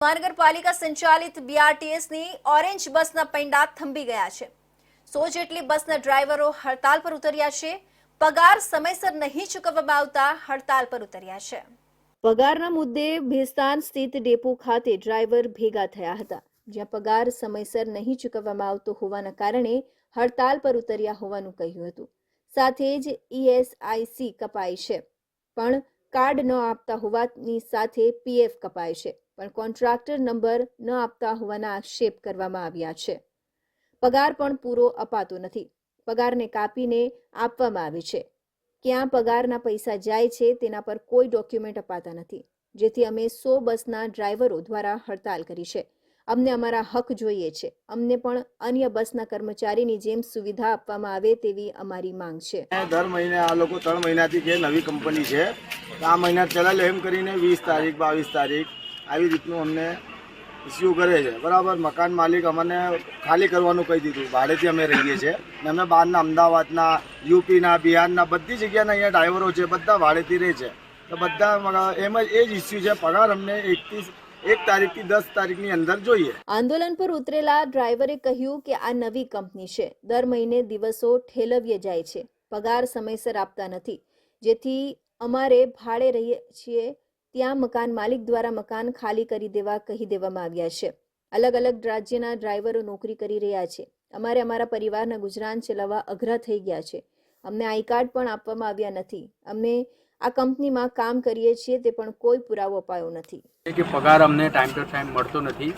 મહાનગરપાલિકા સંચાલિત બીઆરટીએસની ઓરેન્જ બસના પૈંડા થંભી ગયા છે. સો જેટલી બસના ડ્રાઈવરો હડતાલ પર ઉતર્યા છે. પગાર સમયસર નહીં ચૂકવવામાં આવતા હડતાલ પર ઉતર્યા છે. પગારના મુદ્દે ભેસ્તાન સ્થિત ડેપો ખાતે ડ્રાઈવર ભેગા થયા હતા. જ્યાં પગાર સમયસર નહીં ચૂકવવામાં આવતો હોવાના કારણે હડતાલ પર ઉતર્યા હોવાનું કહ્યું હતું. સાથે જ ઈએસઆઈસી કપાય છે. પણ કાર્ડ ન આપતા હોવાની સાથે પીએફ કપાય છે. પણ કોન્ટ્રાક્ટર નંબર ન આપતા હોવાના આક્ષેપ કરવામાં આવ્યા છે. પગાર પણ પૂરો અપાતો નથી. પગારને કાપીને આપવામાં આવે છે. ક્યાં પગારના પૈસા જાય છે તેના પર કોઈ ડોક્યુમેન્ટ અપાતા નથી. જેથી અમે સો બસના ડ્રાઈવરો દ્વારા હડતાલ કરી છે. અમને અમારા હક જોઈએ છે. અમને પણ અન્ય બસના કર્મચારીની જેમ સુવિધા આપવામાં આવે તેવી અમારી માંગ છે. દર મહિને આ લોકો ત્રણ મહિનાથી જે નવી કંપની છે આ મહિના ચલાવ્યો એમ કરીને વીસ તારીખ, બાવીસ તારીખ આવી રીતનું અમને ઇસ્યુ કરે છે. બરાબર? મકાન માલિક અમને ખાલી કરવાનું કહી દીધું. ભાડેથી અમે રહીએ છીએ. ને અમે બહારના અમદાવાદના, યુપીના, બિહારના બધી જગ્યાના અહીંયા ડ્રાઈવરો છે. બધા ભાડેથી રહે છે. તો બધા એમ જ, એ જ ઇસ્યુ છે. પગાર અમને એકથી, એક તારીખથી દસ તારીખની અંદર જોઈએ. આંદોલન પર ઉતરેલા ડ્રાઈવરે કહ્યું કે આ નવી કંપની છે. દર મહિને દિવસો ઠેલવીએ જાય છે. પગાર સમયસર આપતા નથી. જેથી અમારે ભાડે રહીએ છીએ ત્યાં મકાન માલિક દ્વારા મકાન ખાલી કરી દેવા કહી દેવામાં આવ્યા છે. અલગ અલગ રાજ્યના ડ્રાઈવરો નોકરી કરી રહ્યા છે. અમારે અમારા પરિવારના ગુજરાન ચલાવવા અઘરા થઈ ગયા છે. અમને આઈ કાર્ડ પણ આપવામાં આવ્યા નથી. અમને આ કંપનીમાં કામ કરીએ છીએ તે પણ કોઈ પુરાવો અપાયો નથી. કે પગાર અમને ટાઈમ ટુ ટાઈમ મળતો નથી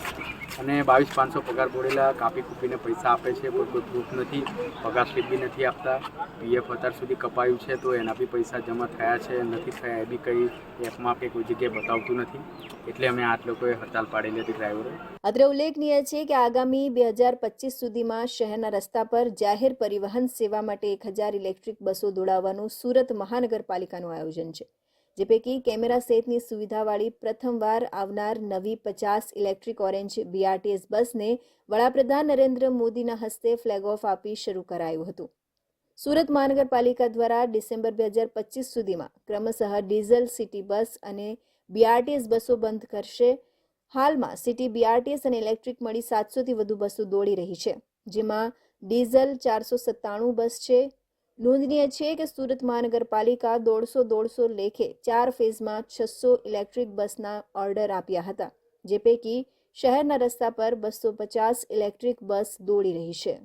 અને બાવીસ પાંચસો પગાર બોલેલા કાપી કૂપીને પૈસા આપે છે, કોઈ કોઈ પ્રૂફ નથી, પગાર સ્લીપ બી નથી આપતા. પીએફ અત્યાર સુધી કપાયું છે તો એના બી પૈસા જમા થયા છે, નથી થયા, એ બી કંઈ એપમાં કે કોઈ જગ્યાએ બતાવતું નથી. એટલે અમે આઠ લોકોએ હડતાલ પાડેલી હતી ડ્રાઈવરો અત્રે ઉલ્લેખનીય છે કે આગામી બે હજાર પચીસ સુધીમાં શહેરના રસ્તા પર જાહેર પરિવહન સેવા માટે એક હજાર ઇલેક્ટ્રિક બસો દોડાવવાનું સુરત મહાનગરપાલિકાનું આયોજન છે, જે પૈકી કેમેરા સહિતની સુવિધાવાળી પ્રથમવાર આવનાર નવી પચાસ ઇલેક્ટ્રિક ઓરેન્જ બીઆરટીએસ બસને વડાપ્રધાન નરેન્દ્ર મોદીના હસ્તે ફ્લેગ ઓફ આપી શરૂ કરાયું હતું. સુરત મહાનગરપાલિકા દ્વારા ડિસેમ્બર બે હજાર પચીસ સુધીમાં ક્રમશઃ ડીઝલ સિટી બસ અને બીઆરટીએસ બસો બંધ કરશે. હાલમાં સિટી બીઆરટીએસ અને ઇલેક્ટ્રિક મળી સાતસોથી વધુ બસો દોડી રહી છે, જેમાં ડીઝલ ચારસો સત્તાણું બસ છે. નોંધનીય છે કે સુરત મહાનગરપાલિકા દોઢસો દોઢસો લેખે ચાર ફેઝમાં છસો ઇલેક્ટ્રિક બસના ઓર્ડર આપ્યા હતા, જે પૈકી શહેરના રસ્તા પર બસો પચાસ ઇલેક્ટ્રિક બસ દોડી રહી છે.